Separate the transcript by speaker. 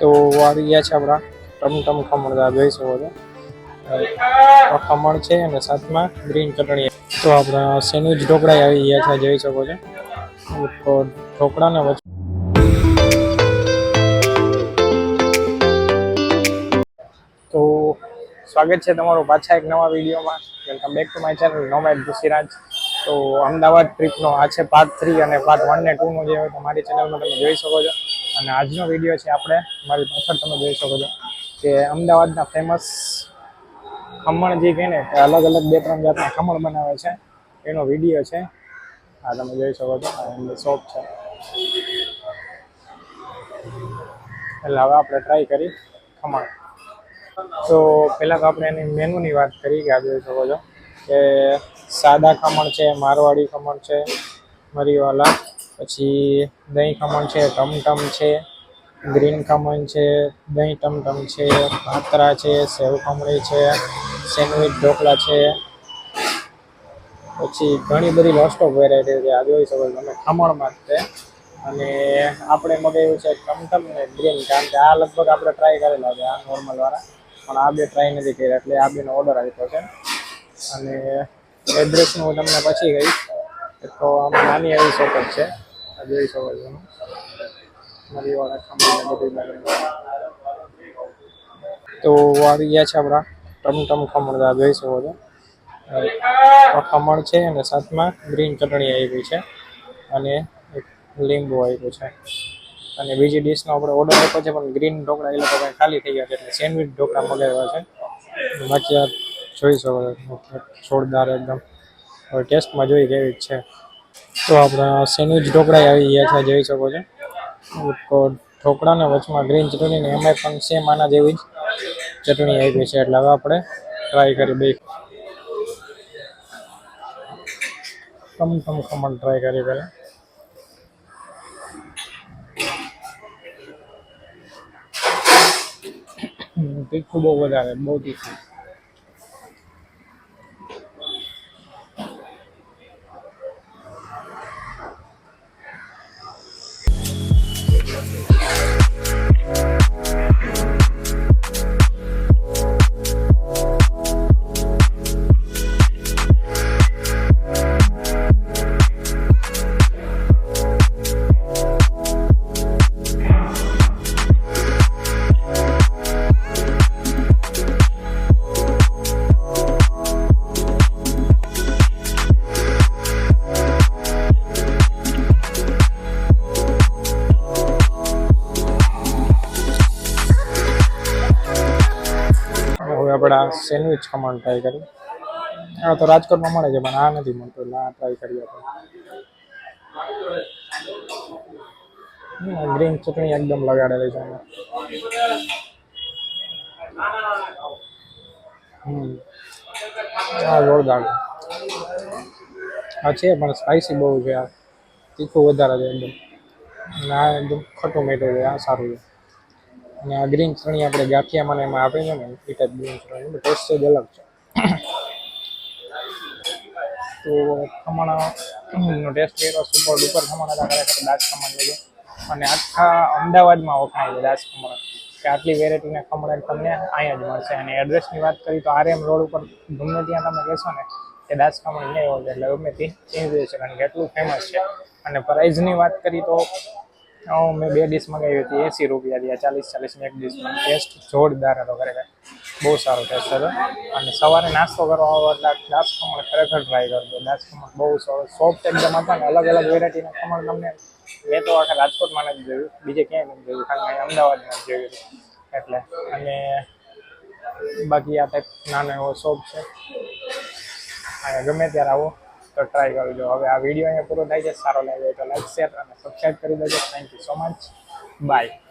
Speaker 1: તો આવી ગયા છે આપણા ટમટમ ખમણ જોઈ શકો છો. ખમણ છે અને સાથમાં ગ્રીન ચટણી. તો આપણા સેન્ડવિચ ઢોકળા આવી ગયા છે, જોઈ શકો છો. તો ઢોકળાને તો સ્વાગત છે તમારું પાછા એક નવા વિડીયોમાં. Welcome back to my channel nomad Rishiraj તો અમદાવાદ ટ્રીપનો આ છે પાર્ટ થ્રી અને પાર્ટ વન ને ટુનો જે હોય તો મારી ચેનલમાં તમે જોઈ શકો છો. અને આજનો વીડિયો છે આપણે, મારી પાછળ તમે જોઈ શકો છો કે અમદાવાદના ફેમસ ખમણ જે કહે ને કે અલગ અલગ બે ત્રણ જાતના ખમણ બનાવે છે, એનો વીડિયો છે. આ તમે જોઈ શકો છો એમની શોપ છે. એટલે હવે આપણે ટ્રાય કરી ખમણ. તો પહેલાં તો આપણે એની મેનુની વાત કરી કે આ જોઈ શકો છો કે સાદા ખમણ છે, મારવાડી ખમણ છે મરીવાલા પછી દહીં ખમણ છે, ટમટમ છે, ગ્રીન ખમણ છે, દહીં ટમટમ છે, પાતરા છે, સેવ ખમણી છે, સેન્ડવિચ ઢોકળા છે. પછી ઘણી બધી લોસ્ટ ઓફ વેરાયટી છે, આ જોઈ શકો તમે ખમણમાં જ તે અને આપણે મગાવ્યું છે ટમટમ ને ગ્રીન, કારણ કે આ લગભગ આપણે ટ્રાય કરેલા છે, આ નોર્મલ વાળા. પણ આ બે ટ્રાય નથી કર્યા, એટલે આ બેનો ઓર્ડર આપ્યો છે. અને એડ્રેસનું હું તમને પછી કહીશ. તો આમ નાની એવી શોપ છે. શકો છો. તમે. મરીવાળા ખમણ તો આવી ગયા છે આપણા ટમટમ ખમણ છો. આ ખમણ છે અને સાથમાં ગ્રીન ચટણી આવી છે અને એક લીંબુ આવ્યું છે. અને બીજી ડીશનો આપણે ઓર્ડર આપ્યો છે, પણ ગ્રીન ઢોકળા એ લોકો ખાલી થઈ ગયા છે, એટલે સેન્ડવિચ ઢોકળા મગાવ્યા છે. બાકી જોઈ શકો જોરદાર એકદમ. હવે ટેસ્ટમાં જોઈ કેવી છે. તો આપણા સેન્ડવિચ ઢોકળા આવી ગયા છે, જોઈ શકો છો. ઢોકળા ઢોકળાને વચમાં ગ્રીન ચટણી ને એમાંય પણ સેમ આના જેવી જ ચટણી આવી છે, એટલે હવે આપણે ટ્રાય કરી બે કમ કમ ખમણ ટ્રાય કરી પહેલાં. તીખું બહુ વધારે, બહુ તીખું. આપણે સેન્ડવિચ ખમણ ટ્રાય કરી. આ તો રાજકોટમાં મળે છે, પણ આ નથી મળતું, એટલે આ ટ્રાય કરીએ આપણે. ગ્રીન ચટણી એકદમ લગાડેલી છે. હમ. આ જોરદાર. આ છે, પણ સ્પાઈસી બહુ છે, આ તીખું વધારે છે, એકદમ. અને આ એકદમ ખટું મીઠું છે, આ સારું છે. અને આ ગ્રીન ચટણી આપણે ગાંઠિયામાં એમાં આપે છે ને, એ ટાઈપ ગ્રીન ચટણી ટેસ્ટ જ અલગ છે. તો ખમણનો ટેસ્ટ કર્યો, સુપર ડુપર ખમણ ખરેખર દાસ ખમણ છે અને આખા અમદાવાદમાં વખણાય છે દાસ ખમણ. કે આટલી વેરાયટીના ખમણ તમને અહીંયા જ મળશે. અને એડ્રેસની વાત કરી તો આરએમ રોડ ઉપર ગમે ત્યાં તમે કહેશો ને કે દાસ ખમણ નહીં હોય એટલે ગમે તે ચેન્જ રહેશે કારણ કે એટલું ફેમસ છે. અને પ્રાઇઝની વાત કરી તો મેં બે ડીશ મંગાવી હતી. એંસી રૂપિયા થયા ચાલીસ ચાલીસની એક ડીશમાં ટેસ્ટ જોરદાર હતો ખરેખર. બહુ સારો ટેસ્ટ હતો. અને સવારે નાસ્તો કરવા એટલે દાસ ખમણ ખરેખર ટ્રાય કરજો દાસ ખમણ બહુ સરસ સોફ્ટ એકદમ હતા ને અલગ અલગ વેરાયટીના ખમણ તમને મેં તો આખા રાજકોટમાં નથી જોયું. બીજે ક્યાંય નથી જોયું. ખાલી અમદાવાદમાં જ જોયું. એટલે, અને બાકી આ ટાઈપ નાનો એવો શોપ છે. અને ગમે ત્યારે આવો. તો ટ્રાય કરજો હવે આ વીડિયો અહીંયા પૂરો થાય છે. સારો લાગે તો લાઈક શેર અને સબસ્ક્રાઈબ કરી દેજો. Thank you so much bye